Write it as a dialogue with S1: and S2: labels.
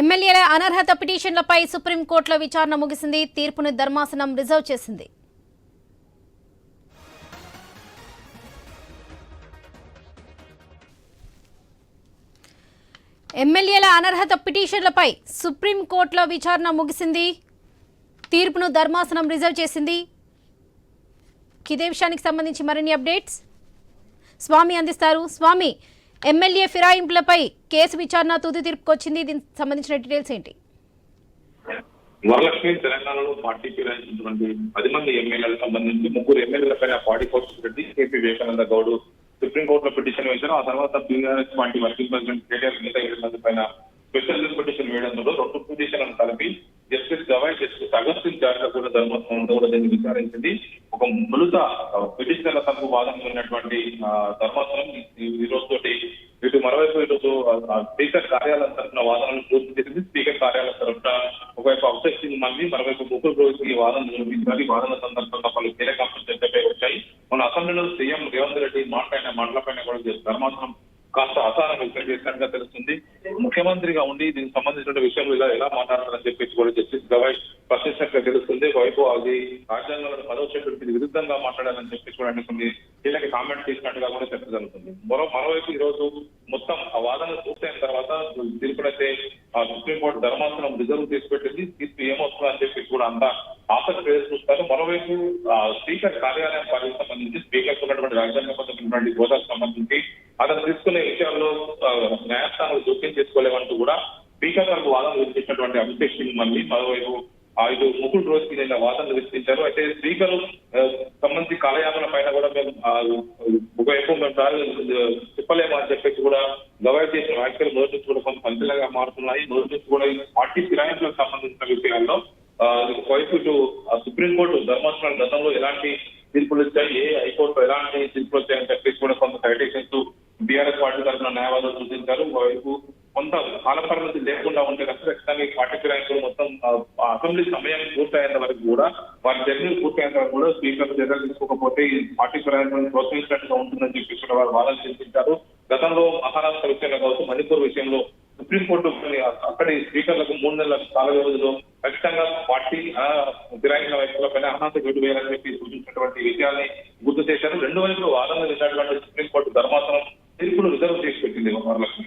S1: ఎమ్మెల్యేల అనర్హత పిటిషన్లపై సుప్రీంకోర్టులో విచారణ ముగిసింది. తీర్పును ధర్మాసనం రిజర్వ్ చేసింది. ఎమ్మెల్యేల అనర్హత పిటిషన్లపై సుప్రీంకోర్టులో విచారణ ముగిసింది. తీర్పును ధర్మాసనం రిజర్వ్ చేసింది. ఇదే విషయానికి సంబంధించి మరిన్ని అప్డేట్స్. స్వామి అందిస్తారు. స్వామి ఎమ్మెల్యే ఫిరాయింపులపై కేసు విచారణ తుది తీర్పుకొచ్చింది. దీనికి సంబంధించిన డీటెయిల్స్ ఏంటి?
S2: వరలక్ష్మి తెలంగాణలో పార్టీ ఫిరాయించినటువంటి పది మంది ఎమ్మెల్యేలకు సంబంధించి ముగ్గురు ఎమ్మెల్యేలపైన పార్టీ ఫోర్స్ పెట్టి కేపీ వివేకానంద గౌడ్ సుప్రీంకోర్టులో పిటిషన్ వేశారు. ఆ తర్వాత BRS party working president KTR మిగతా ఏడు మంది పైన స్పెషల్ పిటిషన్ వేయడంతో రెండు పిటిషన్లను కలిపి జస్టిస్ గవాయ్ జస్టిస్ అగస్టిన్ చార్టర్ కూడా ధర్మస్థానంలో కూడా దీన్ని విచారించింది. ఒక మృత పిటిషనర్ల తరపు వాదన ఉన్నటువంటి ధర్మాసనం ఈ- రోజు తోటి ఇటు మరోవైపు ఈరోజు స్పీకర్ కార్యాలయం తరఫున వాదనలు పూర్తి చేసింది. స్పీకర్ కార్యాలయం తరఫున ఒకవైపు అబ్జెక్షన్ మళ్ళీ మరోవైపు ముగ్గురు రోజుకి ఈ వాదన వినిపించాలి. వాదన సందర్భంగా పలు కీలక అంశాలు చర్చపై వచ్చాయి. మన అసెంబ్లీలో సీఎం రేవంత్ రెడ్డి మాట్లాడిన మాటలపైన కూడా ధర్మాసనం కాస్త అసారం వ్యక్తం చేసినట్టుగా తెలుస్తుంది. ముఖ్యమంత్రిగా ఉండి దీనికి సంబంధించిన విషయంలో ఇలా ఎలా మాట్లాడాలని చెప్పేసి కూడా జస్టిస్ గవాయ్ ప్రశ్నించారు ఎక్కువ అది రాజ్యాంగంలో పదవ షెడ్యూల్కి విరుద్ధంగా మాట్లాడాలని చెప్పి కూడా అనుకుంది కీలక కామెంట్ తీసినట్టుగా కూడా చర్చ జరుగుతుంది. మరో మరోవైపు ఈ రోజు మొత్తం ఆ వాదన పూర్తయిన తర్వాత తీర్పునైతే ఆ సుప్రీంకోర్టు ధర్మాసనం రిజర్వ్ తీసుకెట్టింది తీర్పు ఏమవుతుందో అని చెప్పి కూడా అంతా ఆసక్తి చూస్తారు మరోవైపు స్పీకర్ కార్యాలయం పనికి సంబంధించి స్పీకర్ ఉన్నటువంటి రాజ్యాంగబద్ధమైనటువంటి హోదాకు సంబంధించి అతను తీసుకునే విషయాల్లో ఆ, న్యాయస్థానాలు జోక్యం చేసుకోలేమంటూ కూడా స్పీకర్ గారికి వాదనలు వినిపించినటువంటి అభిషేక్ సింగ్ మళ్ళీ మరోవైపు ఐదు ముగ్గురు రోజుకి నిన్న వాదనలు వినిపించారు. అయితే స్పీకర్ సంబంధించి కాలయాపన పైన కూడా మేము ఒక ఒకవైపు మేము చెప్పలేము అని చెప్పేసి కూడా గవాయి చేసిన వ్యాఖ్యలు మొదటి నుంచి కూడా కొంత పంచలుగా మారుతున్నాయి. మొదటి నుంచి కూడా పార్టీ ఫిరాయింపులకు సంబంధించిన విషయాల్లో వైపు ఒకవైపు ఇటు సుప్రీంకోర్టు ధర్మాసనం గతంలో ఎలాంటి తీర్పులు ఇచ్చాయి ఏ హైకోర్టు ఎలాంటి తీర్పులు వచ్చాయని చెప్పేసి కూడా కొంత సైటేషన్స్ బీఆర్ఎస్ పార్టీ తరఫున న్యాయవాదులు సూచించారు. ఒకవైపు కొంత కాలపరిమితి లేకుండా ఉంటే కనుక ఖచ్చితంగా ఈ పార్టీ ఫిరాయింపులు మొత్తం అసెంబ్లీ సమయం పూర్తయ్యేంత వరకు కూడా వారి జర్నీ పూర్తయ్యేంత వరకు కూడా స్పీకర్ చర్యలు తీసుకోకపోతే ఈ పార్టీ ఫిరాయింపులను ప్రోత్సహించినట్టుగా ఉంటుందని చెప్పి కూడా వారు వాదన చేపించారు గతంలో మహారాష్ట్ర విషయంలో కావచ్చు మణిపూర్ విషయంలో సుప్రీంకోర్టు కొన్ని అక్కడి స్పీకర్లకు మూడు నెలల కాల వ్యవధిలో ఖచ్చితంగా పార్టీ ఆ, ఫిరాయించిన వైపులపైన అర్హత గడు వేయాలని చెప్పి సూచించినటువంటి విషయాన్ని గుర్తు చేశారు. రెండు వైపులు వాదనలు విన్నటువంటి సుప్రీంకోర్టు ధర్మాసనం తీర్పును రిజర్వ్ చేసి పెట్టింది వరలక్ష్మి